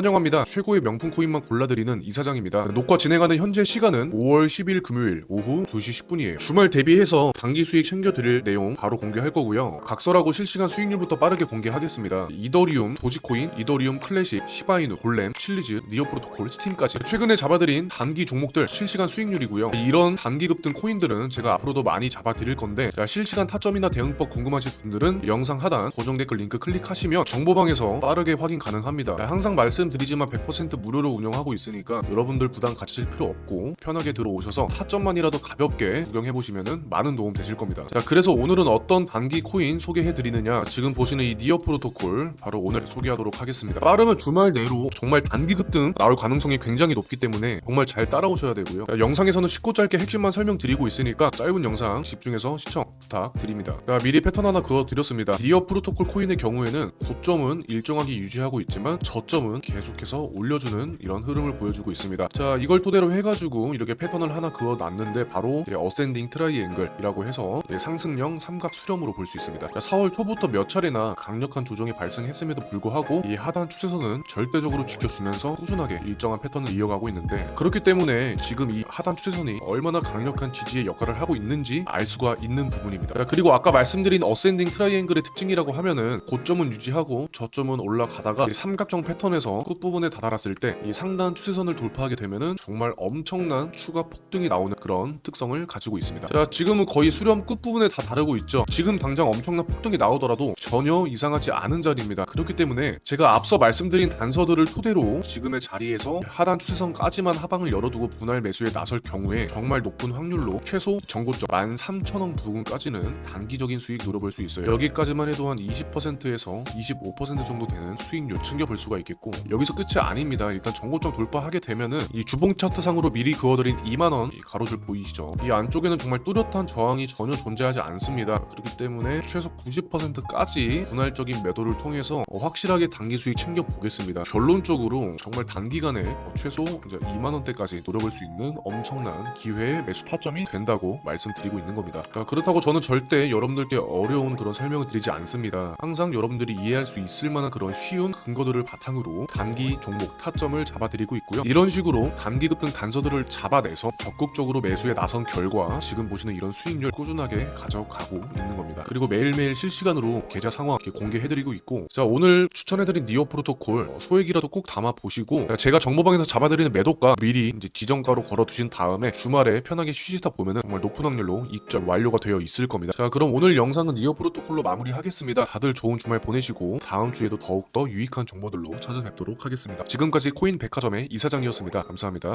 환영합니다. 최고의 명품 코인만 골라드리는 이사장입니다. 녹화 진행하는 현재 시간은 5월 10일 금요일 오후 2시 10분이에요. 주말 대비해서 단기 수익 챙겨드릴 내용 바로 공개할 거고요. 각설하고 실시간 수익률부터 빠르게 공개하겠습니다. 이더리움, 도지코인, 이더리움 클래식, 시바이누, 골렘, 칠리즈, 니어 프로토콜, 스팀까지 최근에 잡아드린 단기 종목들 실시간 수익률이고요. 이런 단기 급 등 코인들은 제가 앞으로도 많이 잡아드릴 건데 자, 실시간 타점이나 대응법 궁금하신 분들은 영상 하단 고정 댓글 링크 클릭하시면 정보방에서 빠르게 확인 가능합니다. 자, 항상 말씀 드리지만 100% 무료로 운영하고 있으니까 여러분들 부담 가지실 필요 없고 편하게 들어오셔서 타점만이라도 가볍게 구경해 보시면 많은 도움 되실 겁니다. 자, 그래서 오늘은 어떤 단기 코인 소개해 드리느냐 지금 보시는 이 니어 프로토콜 바로 오늘 소개하도록 하겠습니다. 빠르면 주말 내로 정말 단기 급등 나올 가능성이 굉장히 높기 때문에 정말 잘 따라오셔야 되고요. 자, 영상에서는 쉽고 짧게 핵심만 설명드리고 있으니까 짧은 영상 집중해서 시청 부탁드립니다. 자, 미리 패턴 하나 그어 드렸습니다. 니어 프로토콜 코인의 경우에는 고점은 일정하게 유지하고 있지만 저점은 계속해서 올려주는 이런 흐름을 보여주고 있습니다. 자, 이걸 토대로 해가지고 이렇게 패턴을 하나 그어 놨는데 바로 예, 어센딩 트라이앵글이라고 해서 예, 상승형 삼각 수렴으로 볼 수 있습니다. 자, 4월 초부터 몇 차례나 강력한 조정이 발생했음에도 불구하고 이 하단 추세선은 절대적으로 지켜주면서 꾸준하게 일정한 패턴을 이어가고 있는데 그렇기 때문에 지금 이 하단 추세선이 얼마나 강력한 지지의 역할을 하고 있는지 알 수가 있는 부분입니다. 자, 그리고 아까 말씀드린 어센딩 트라이앵글의 특징이라고 하면은 고점은 유지하고 저점은 올라가다가 이 삼각형 패턴에서 끝부분에 다다랐을 때 이 상단 추세선을 돌파하게 되면은 정말 엄청난 추가 폭등이 나오는 그런 특성을 가지고 있습니다. 자, 지금은 거의 수렴 끝부분에 다 다르고 있죠. 지금 당장 엄청난 폭등이 나오더라도 전혀 이상하지 않은 자리입니다. 그렇기 때문에 제가 앞서 말씀드린 단서들을 토대로 지금의 자리에서 하단 추세선까지만 하방을 열어두고 분할 매수에 나설 경우에 정말 높은 확률로 최소 정고점 13,000원 부근까지는 단기적인 수익 노려볼 수 있어요. 여기까지만 해도 한 20%에서 25% 정도 되는 수익률 챙겨볼 수가 있겠고 여기서 끝이 아닙니다. 일단 정고점 돌파하게 되면은 이 주봉 차트상으로 미리 그어드린 2만원 가로줄 보이시죠? 이 안쪽에는 정말 뚜렷한 저항이 전혀 존재하지 않습니다. 그렇기 때문에 최소 90%까지 분할적인 매도를 통해서 어, 확실하게 단기 수익 챙겨 보겠습니다. 결론적으로 정말 단기간에 어, 최소 이제 2만 원대까지 노려볼 수 있는 엄청난 기회의 매수 타점이 된다고 말씀드리고 있는 겁니다. 자, 그렇다고 저는 절대 여러분들께 어려운 그런 설명을 드리지 않습니다. 항상 여러분들이 이해할 수 있을 만한 그런 쉬운 근거들을 바탕으로 단기 종목 타점을 잡아드리고 있고요. 이런 식으로 단기 급 등 단서들을 잡아내서 적극적으로 매수에 나선 결과 지금 보시는 이런 수익률 꾸준하게 가져가고 있는 겁니다. 그리고 매일매일 실시간으로 계좌 상황 공개해드리고 있고 자 오늘 추천해드린 니어 프로토콜 어, 소액이라도 꼭 담아 보시고 제가 정보방에서 잡아드리는 매도가 미리 이제 지정가로 걸어두신 다음에 주말에 편하게 쉬시다 보면은 정말 높은 확률로 입점 완료가 되어 있을 겁니다. 자 그럼 오늘 영상은 니어 프로토콜로 마무리하겠습니다. 다들 좋은 주말 보내시고 다음 주에도 더욱더 유익한 정보들로 찾아뵙 도록 하겠습니다. 지금까지 코인 백화점의 이사장이었습니다. 감사합니다.